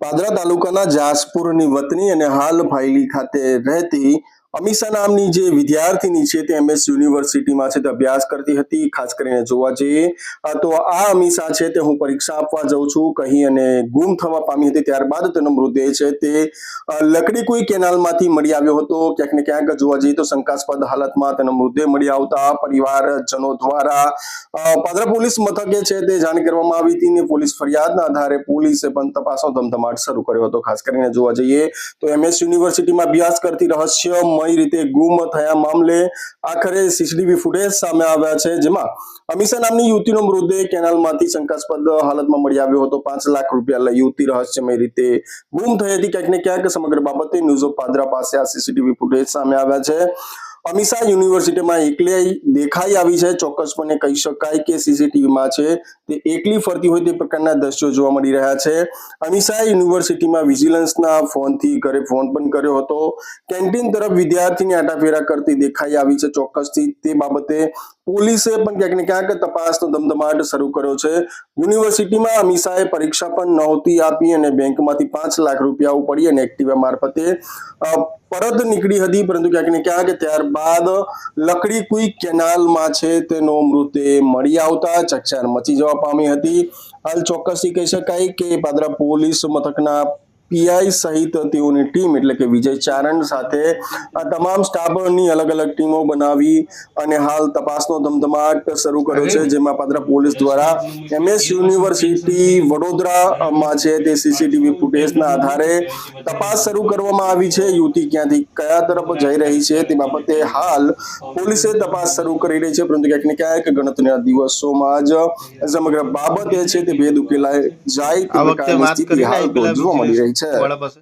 પાદરા તાલુકાના જાસપુરની વતની અને હાલ ફાયલી ખાતે રહેતી અમીષા નામની જે વિદ્યાર્થીની છે તે એમએસ યુનિવર્સિટીમાં છે તે અભ્યાસ કરતી હતી ખાસ કરીને જોવા જઈએ તો આ અમીષા છે તે હું પરીક્ષા આપવા જઉં છું કહી અને ગુમ થવા પામી હતી. ત્યારબાદ તેનો મૃતદેહ છે તે અ, લકડી કોઈ કેનાલમાંથી મળી આવ્યો હતો. ક્યાંક ને ક્યાંક જોવા જઈએ તો શંકાસ્પદ હાલતમાં તેનો મૃતદેહ મળી આવતા પરિવારજનો દ્વારા પાદરા પોલીસ મથકે છે તે જાણ કરવામાં આવી હતી ને પોલીસ ફરિયાદના આધારે પોલીસે પણ તપાસનો ધમધમાટ શરૂ કર્યો હતો. ખાસ કરીને જોવા જઈએ તો એમએસ યુનિવર્સિટીમાં અભ્યાસ કરતી રહસ્યમય રીતે ગુમ થયા મામલે આખરે સીસીટીવી ફૂટેજ સામે આવ્યા છે. જેમાં અમિશા નામની યુવતીનો મૃતદેહ કેનાલમાંથી શંકાસ્પદ હાલતમાં મળી આવ્યો હતો. પાંચ લાખ રૂપિયા યુવતી રહસ્યમય રીતે ગુમ થઈ હતી. ક્યાંક ને ક્યાંક સમગ્ર બાબતે ન્યૂઝ ઓફ પાદરા પાસે આ સીસીટીવી ફૂટેજ સામે આવ્યા છે. અમીષા યુનિવર્સિટીમાં એકલી દેખાઈ આવી છે. ચોક્કસપણે કહી શકાય કે સીસીટીવીમાં છે. તે એકલી ફરતી હોય તે પ્રકારના દ્રશ્યો જોવા મળી રહ્યા છે. અમીસા યુનિવર્સિટીમાં વિજિલન્સના ફોનથી ઘરે ફોન પણ કર્યો હતો. કેન્ટીન તરફ વિદ્યાર્થીની આટાફેરા કરતી દેખાઈ આવી છે. ચોક્કસથી તે બાબતે પોલીસે પણ ક્યાંક ને ક્યાંક તપાસનો ધમધમાટ શરૂ કર્યો છે. યુનિવર્સિટીમાં અમીષાએ પરીક્ષા પણ નહોતી આપી અને બેંકમાંથી પાંચ લાખ રૂપિયા પડી અને એક્ટિવા મારફતે પરત નીકળી હતી. પરંતુ ક્યાંક ને ક્યાંક ત્યારબાદ લકડી કોઈ કેનાલમાં છે તેનો મૃતદેહ મળી આવતા ચકચાર મચી જવા પામી હતી. હાલ ચોક્કસથી કહી શકાય કે પાદરા પોલીસ મથકના પીઆઈ સહિત તેઓની ટીમ એટલે કે વિજય ચારણ સાથે આ તમામ સ્ટાફની અલગ અલગ ટીમો બનાવી અને હાલ તપાસનો ધમધમાટ શરૂ કર્યો છે જેમાં પાદરા પોલીસ દ્વારા એમએસ યુનિવર્સિટી વડોદરામાં છે તે સીસીટીવી ફૂટેજના આધારે તપાસ શરૂ કરવામાં આવી છે. યુવતી ક્યાંથી કયા તરફ જઈ રહી છે તે બાબતે હાલ પોલીસે તપાસ શરૂ કરી રહી છે પરંતુ ક્યાંક ને ક્યાંક ગણતરીના દિવસોમાં જ સમગ્ર બાબત એ છે તે ભેદ ઉકેલાય જાય તે પ્રકારની સ્થિતિ હાલ જોવા મળી રહી છે. વાળા પાસે